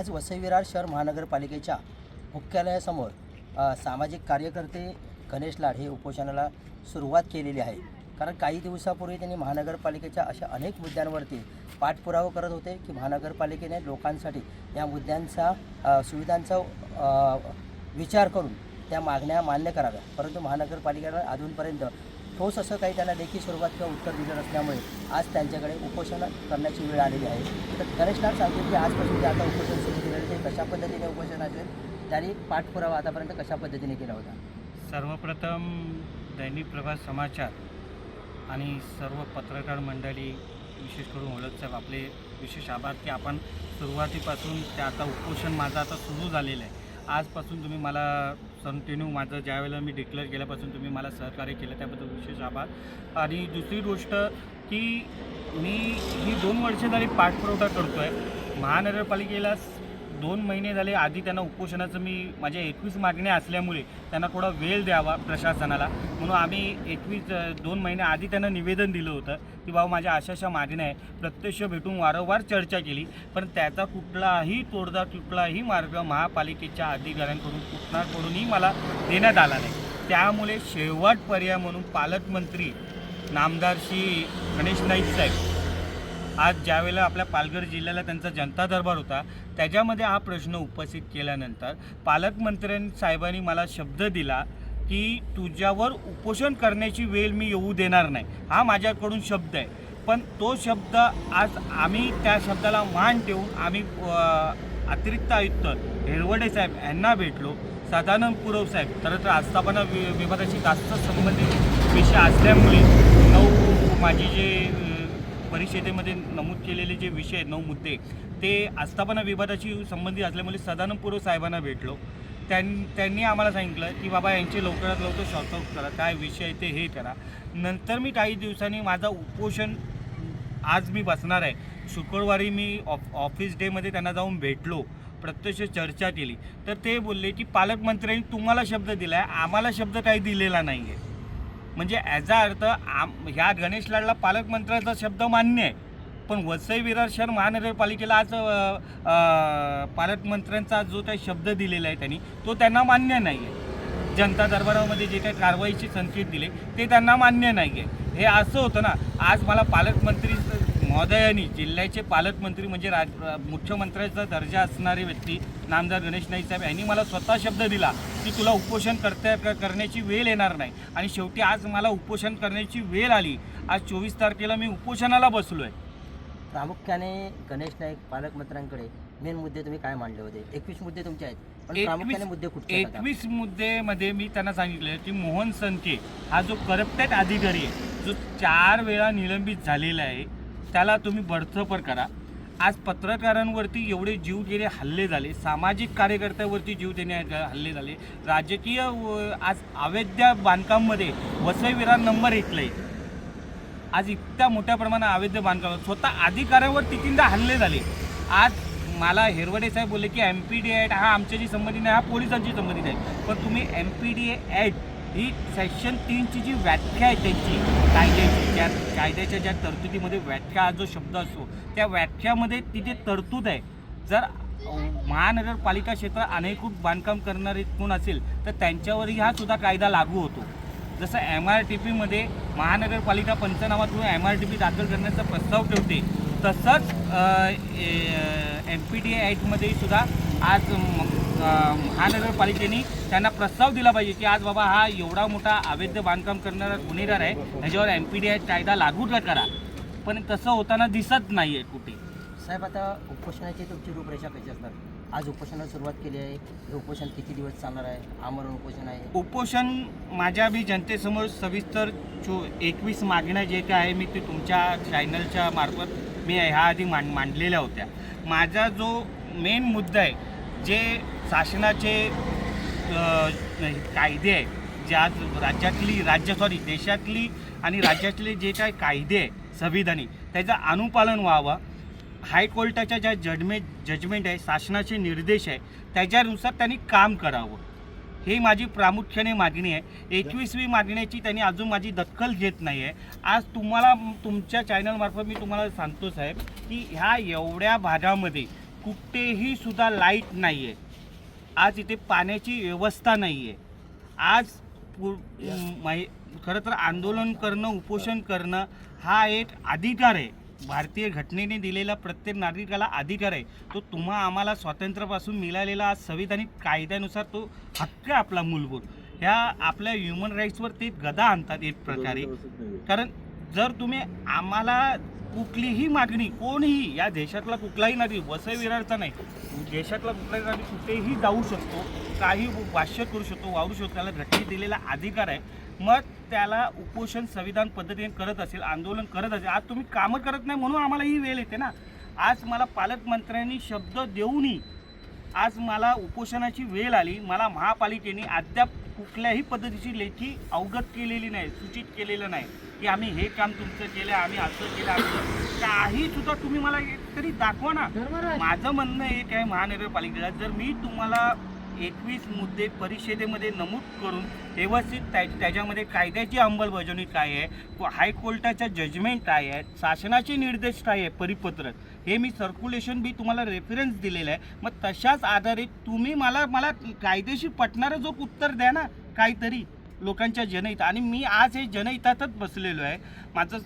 आज वसईविरार शहर महानगरपालिकेच्या मुख्यालयासमोर सामाजिक कार्यकर्ते गणेश लाड हे उपोषणाला सुरुवात केलेली आहे. कारण काही दिवसापूर्वी त्यांनी महानगरपालिकेच्या अशा अनेक मुद्द्यांवरती पाठपुरावा करत होते की महानगरपालिकेने लोकांसाठी या मुद्द्यांचा सुविधांचा विचार करून त्या मागण्या मान्य कराव्या परंतु महानगरपालिकेनं अजूनपर्यंत ठोस असं काही त्याला लेखी स्वरूपात किंवा उत्तर दिलं नसल्यामुळे आज त्यांच्याकडे उपोषण करण्याची वेळ आलेली आहे. तर गणेश लाड सांगतो की आजपासून जे आता उपोषण सुरू केलेलं ते कशा पद्धतीने उपोषण असेल त्यांनी पाठपुरावा आतापर्यंत कशा पद्धतीने केला होता? सर्वप्रथम दैनिक प्रभात समाचार आणि सर्व पत्रकार मंडळी विशेष करून ओळख साहेब आपले विशेष आभार की आपण सुरुवातीपासून ते आता उपोषण माझं आता सुरू झालेलं आहे. आजपासून तुम्ही मला कंटिन्यू माझं ज्यावेळेला मी डिक्लेअर केल्यापासून तुम्ही मला सहकार्य केलं त्याबद्दल विशेष आभार. आणि दुसरी गोष्ट की मी ही दोन वर्ष झाली पाठपुरवठा करतो आहे महानगरपालिकेला दोन महिने झाले आधी त्यांना उपोषणाचं मी माझ्या एकवीस मागण्या असल्यामुळे त्यांना थोडा वेळ द्यावा प्रशासनाला. म्हणून आम्ही एकवीस दोन महिने आधी त्यांना निवेदन दिलं होतं की बाबा माझ्या अशा अशा मागण्या आहे प्रत्यक्ष भेटून वारंवार चर्चा केली. पण त्याचा कुठलाही तोडदा कुठलाही मार्ग महापालिकेच्या अधिकाऱ्यांकडून कुठणाकडूनही मला देण्यात आला नाही. त्यामुळे शेवट पर्याय म्हणून पालकमंत्री नामदार श्री गणेश नाईक साहेब आज ज्यावेळेला आपल्या पालघर जिल्ह्याला त्यांचा जनता दरबार होता त्याच्यामध्ये हा प्रश्न उपस्थित केल्यानंतर पालकमंत्र्यांनी साहेबांनी मला शब्द दिला की तुझ्यावर उपोषण करण्याची वेळ मी येऊ देणार नाही. हा माझ्याकडून शब्द आहे. पण तो शब्द आज आम्ही त्या शब्दाला मान ठेवून आम्ही अतिरिक्त आयुक्त हेरवडे साहेब यांना भेटलो. सदानंद पुरव साहेब तर तर आस्थापना वि विवादाशी जास्त संबंधित विषय असल्यामुळे नऊ माझी जे परिषदेमध्ये नमूद केलेले जे विषय आहेत नऊ मुद्दे ते आस्थापना विभागाशी संबंधित असल्यामुळे सदानंद पूर्व साहेबांना भेटलो. त्यां त्यांनी आम्हाला सांगितलं की बाबा यांचे लवकरात लवकर शॉर्टआउट करा काय विषय आहे ते हे करा. नंतर मी काही दिवसांनी माझा उपोषण आज मी बसणार आहे. शुक्रवारी मी ऑफ ऑफिस डेमध्ये त्यांना जाऊन भेटलो प्रत्यक्ष चर्चा केली. तर ते बोलले की पालकमंत्र्यांनी तुम्हाला शब्द दिला आहे आम्हाला शब्द काही दिलेला नाही आहे म्हणजे याचा अर्थ आम ह्या गणेश लाडला पालकमंत्र्याचा शब्द मान्य आहे. पण वसई विरार शहर महानगरपालिकेला आज पालकमंत्र्यांचा जो काही शब्द दिलेला आहे त्यांनी तो त्यांना मान्य नाही आहे. जनता दरबारामध्ये जे काही कारवाईचे संकेत दिले ते त्यांना मान्य नाही आहे. हे असं होतं ना आज मला पालकमंत्री महोदयांनी जिल्ह्याचे पालकमंत्री म्हणजे राज मुख्यमंत्र्याचा दर्जा असणारी व्यक्ती नामदार गणेश नाईक साहेब यांनी मला स्वतः शब्द दिला की तुला उपोषण करता करण्याची वेळ येणार नाही. आणि शेवटी आज मला उपोषण करण्याची वेळ आली. आज चोवीस तारखेला मी उपोषणाला बसलो आहे प्रामुख्याने गणेश नाईक पालकमंत्र्यांकडे मेन मुद्दे तुम्ही काय मांडले होते? एकवीस मुद्दे तुमचे आहेत मुद्दे? एकवीस मुद्देमध्ये मी त्यांना सांगितलं की मोहन संके हा जो करप्टेड अधिकारी आहे जो चार वेळा निलंबित झालेला आहे त्याला तुम्ही बडतफर करा. आज पत्रकारांवरती एवढे जीव गेले हल्ले झाले सामाजिक कार्यकर्त्यावरती जीव देणे हल्ले झाले. राजकीय व- आज अवैध बांधकाममध्ये वसईविरा नंबर एकला आहे आज इतक्या मोठ्या प्रमाणात अवैध बांधकाम स्वतः अधिकाऱ्यावर तितींदा हल्ले झाले. आज मला हेरवडे साहेब बोलले की एम पी डी ॲट हा आमच्याशी संबंधित नाही हा पोलिसांशी संबंधित आहे. पण तुम्ही एम पी डी ॲट ही सेक्शन तीनची जी व्याख्या आहे त्यांची कायद्याची ज्या कायद्याच्या ज्या तरतुदीमध्ये व्याख्या हा जो शब्द असतो त्या व्याख्यामध्ये तिथे तरतूद आहे. जर महानगरपालिका क्षेत्र अनेकूट बांधकाम करणारे कोण असेल तर त्यांच्यावरही हा सुद्धा कायदा लागू होतो. जसं एम आर टी पीमध्ये महानगरपालिका पंचनामातून एम आर टी पी दाखल करण्याचा प्रस्ताव ठेवते तसंच एम पी डी ॲक्टमध्ये सुद्धा आज महानगरपालिकेने त्यांना प्रस्ताव दिला पाहिजे की आज बाबा हा एवढा मोठा अवैध बांधकाम करणारा गुन्हेगार आहे ह्याच्यावर एम पी डी ॲक्ट कायदा लागू न करा. पण तसं होताना दिसत नाही आहे कुठे. साहेब आता उपोषणाची तुमची रूपरेषा कशी असणार? आज उपोषणाला सुरुवात केली आहे हे उपोषण किती दिवस चालणार आहे? आमरण उपोषण आहे. उपोषण माझ्या बी जनतेसमोर सविस्तर चो एकवीस मागण्या जे काय आहे मी ते तुमच्या चॅनलच्या मार्फत मी ह्या आधी मांड मांडलेल्या होत्या. माझा जो मेन मुद्दा आहे जे शासनाचे कायदे आहे जे आज राज्यातली राज्य सॉरी देशातली आणि राज्यातले जे काय कायदे आहे संविधानिक त्याचं अनुपालन व्हावं. हायकोर्टाच्या ज्या जजमेंट जजमेंट आहे शासनाचे निर्देश आहे त्याच्यानुसार त्यांनी काम करावं. ही माझी प्रामुख्याने मागणी आहे. एकवीसवी मागण्याची त्यांनी अजून माझी दखल घेत नाही आहे आज तुम्हाला तुमच्या चॅनलमार्फत मी तुम्हाला सांगतो साहेब की ह्या एवढ्या भागामध्ये कुठेही सुद्धा लाइट नाही आहे आज इथे पाण्याची व्यवस्था नाही आहे आज पु- खरं तर आंदोलन करणं उपोषण करणं हा एक अधिकार आहे. भारतीय घटनेने दिलेला प्रत्येक नागरिकाला अधिकार आहे. तो तुम्हा आम्हाला स्वातंत्र्यापासून मिळालेला आज संविधानिक कायद्यानुसार तो हक्क आहे आपला मूलभूत. ह्या आपल्या ह्युमन राईट्सवर ते गदा आणतात एक प्रकारे. कारण जर तुम्ही आम्हाला कुठलीही मागणी कोणीही या देशातला कुठलाही नागरिक वसई विरारचा नाही देशातला कुठलाही नागरिक कुठेही जाऊ शकतो काही भाष्य करू शकतो वावरू शकतो त्याला घटनेत दिलेला अधिकार आहे. मग त्याला उपोषण संविधान पद्धतीने करत असेल आंदोलन करत असेल आज तुम्ही कामं करत नाही म्हणून आम्हाला ही वेळ येते ना. आज मला पालकमंत्र्यांनी शब्द देऊनही आज मला उपोषणाची वेळ आली मला महापालिकेने अद्याप कुठल्याही पद्धतीची लेखी अवगत केलेली नाही सूचित केलेलं नाही की आम्ही हे काम तुमचं केलं आम्ही असं केलं आम्ही. काही सुद्धा तुम्ही मला एक तरी दाखवा ना माझं म्हणणं एक आहे महानगरपालिकेला जर मी तुम्हाला एकवीस मुद्दे परिषदेमध्ये नमूद करून व्यवस्थित त्या त्याच्यामध्ये कायद्याची अंमलबजावणी काय आहे हायकोर्टाच्या जजमेंट काय आहे शासनाचे निर्देश काय आहे परिपत्रक हे मी सर्क्युलेशन बी तुम्हाला रेफरन्स दिलेलं आहे. मग तशाच आधारे तुम्ही मला मला कायदेशीर पटणारं जो उत्तर द्या ना काहीतरी लोकांच्या जनहित. आणि मी आज हे जनहितातच बसलेलो आहे. माझं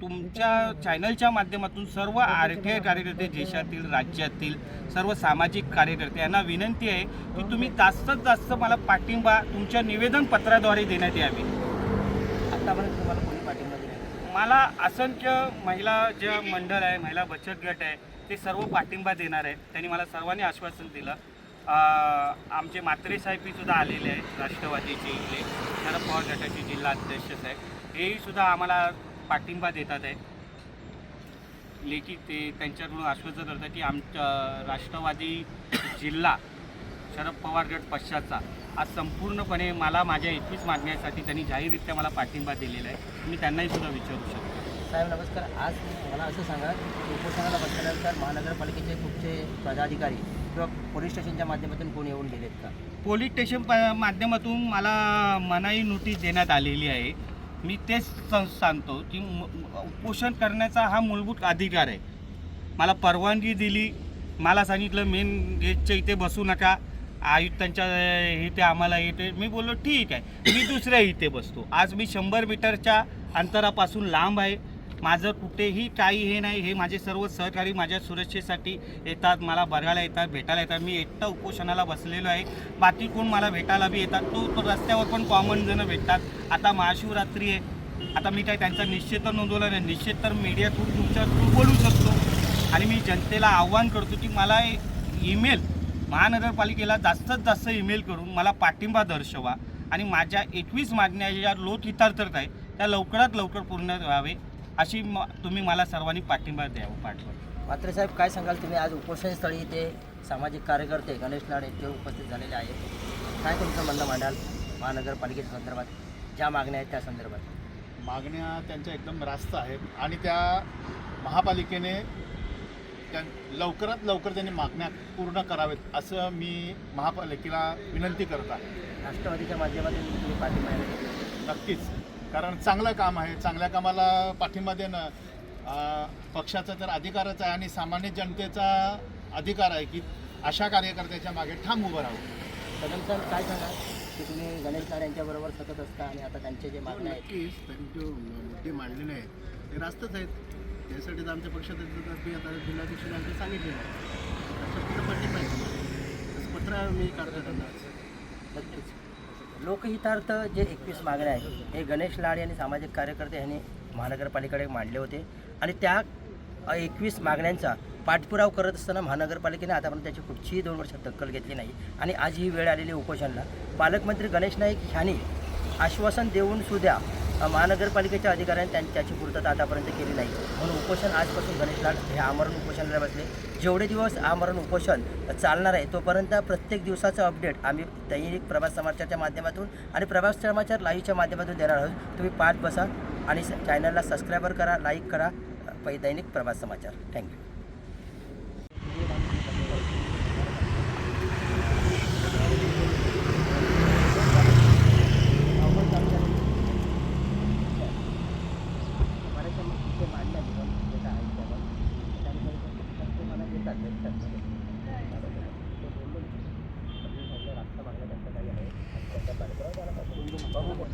तुमच्या चॅनलच्या माध्यमातून सर्व आर टी आय कार्यकर्ते देशातील राज्यातील सर्व सामाजिक कार्यकर्ते यांना विनंती आहे की तुम्ही जास्तीत जास्त मला पाठिंबा तुमच्या निवेदन पत्राद्वारे देण्यात यावी. आतापर्यंत तुम्हाला कोणी पाठिंबा दिला नाही? मला असंख्य महिला ज्या मंडळ आहे महिला बचत गट आहे ते सर्व पाठिंबा देणार आहेत. त्यांनी मला सर्वांनी आश्वासन दिलं. आमचे मात्रे सुद्धा आलेले आहेत राष्ट्रवादीचे इथले. शरद पवार गटाचे जिल्हा अध्यक्ष साहेब. हेही सुद्धा आम्हाला पाठिंबा देतात आहे लेखी ते त्यांच्याकडून आश्वासन करतात की आमच्या राष्ट्रवादी जिल्हा शरद पवार गट पश्चातचा आज संपूर्णपणे मला माझ्या एकवीस मागण्यासाठी त्यांनी जाहीररित्या मला पाठिंबा दिलेला आहे. मी त्यांनाही सुद्धा विचारू शकतो. साहेब नमस्कार. आज मला असं सांगा की उपोषणाला बसल्यानंतर महानगरपालिकेचे कुठचे पदाधिकारी किंवा पोलीस स्टेशनच्या माध्यमातून कोणी येऊन गेलेत का? पोलीस स्टेशन प- माध्यमातून मला मनाई नोटीस देण्यात आलेली आहे. मी तेच सांगतो की उपोषण करण्याचा हा मूलभूत अधिकार आहे. मला परवानगी दिली. मला सांगितलं मेन गेटच्या इथे बसू नका. आयुक्तांच्या इथे आम्हाला इथे मी बोललो ठीक आहे मी दुसऱ्या इथे बसतो. आज मी शंभर मीटरच्या अंतरापासून लांब आहे. माझं कुठेही काही हे नाही. हे माझे सर्व सहकारी माझ्या सुरक्षेसाठी येतात मला बघायला येतात भेटायला येतात. मी एकटा उपोषणाला बसलेलो आहे. बाकी कोण मला भेटायला बी येतात. तो तो रस्त्यावर पण कॉमन जण भेटतात. आता महाशिवरात्री आहे. आता मी काय त्यांचा निश्चित तर नोंदवला नाही. निश्चित तर मीडिया थ्रू तुमच्या थ्रू बोलू शकतो. आणि मी जनतेला आव्हान करतो की मला ईमेल महानगरपालिकेला जास्तीत जास्त ईमेल करून मला पाठिंबा दर्शवा आणि माझ्या एकवीस मागण्या ज्या लोकहितार्थक आहे त्या लवकरात लवकर पूर्ण व्हावे अशी म तुम्ही मला सर्वांनी पाठिंबा द्यावा पाठवा. मात्र साहेब काय सांगाल तुम्ही? आज उपोषणस्थळी इथे सामाजिक कार्यकर्ते गणेश लाड ते उपस्थित झालेले आहेत. काय तुमचं म्हणणं मांडाल महानगरपालिकेच्या संदर्भात? ज्या मागण्या आहेत त्या संदर्भात. मागण्या त्यांच्या एकदम रास्त आहेत आणि त्या महापालिकेने त्या लवकरात लवकर त्यांनी मागण्या पूर्ण करावेत असं मी महापालिकेला विनंती करत आहे. राष्ट्रवादीच्या माध्यमातून तुम्ही पाठिंबा. नक्कीच. कारण चांगलं काम आहे. चांगल्या कामाला पाठिंबा देणं पक्षाचा तर अधिकारच आहे आणि सामान्य जनतेचा अधिकार आहे की अशा कार्यकर्त्याच्या मागे ठाम उभं राहावं. कदम साहेब काय सांगाल? की तुम्ही गणेश लाड यांच्याबरोबर सतत असता आणि आता त्यांचे जे मागण्या आहेत नक्कीच त्यांनी जो मुद्दे मांडलेले आहेत. ते रास्तच आहेत. त्यासाठीच आमच्या पक्षातर्फे आता जिल्हाध्यक्षांनी सांगितलेलं आहे. पत्र मी काढतो नक्कीच. लोकहितार्थ जे एकवीस मागण्या आहेत हे गणेश लाड यांनी सामाजिक कार्यकर्ते यांनी महानगरपालिकेकडे मांडले होते. आणि त्या एकवीस मागण्यांचा पाठपुराव करत असताना महानगरपालिकेने आतापर्यंत त्याची कुठचीही दोन वर्षात दखल घेतली नाही. आणि आज ही वेळ आलेली उपोषणला. पालकमंत्री गणेश नाईक ह्यांनी आश्वासन देऊन सुद्धा महानगरपालिकेच्या अधिकाऱ्यांनी त्यां त्याची पूर्तता आतापर्यंत केली नाही. म्हणून उपोषण आजपासून गणेश लाड हे आमरण उपोषणाला बसले. जेवढे दिवस आमरण उपोषण चालणार आहे तोपर्यंत प्रत्येक दिवसाचं अपडेट आम्ही दैनिक प्रभास समाचारच्या माध्यमातून आणि प्रभास समाचार लाईव्हच्या माध्यमातून देणार आहोत. तुम्ही पाठ बसा आणि चॅनलला सबस्क्रायबर करा लाईक करा. पै दैनिक प्रभास समाचार. थँक्यू 좀 따먹어.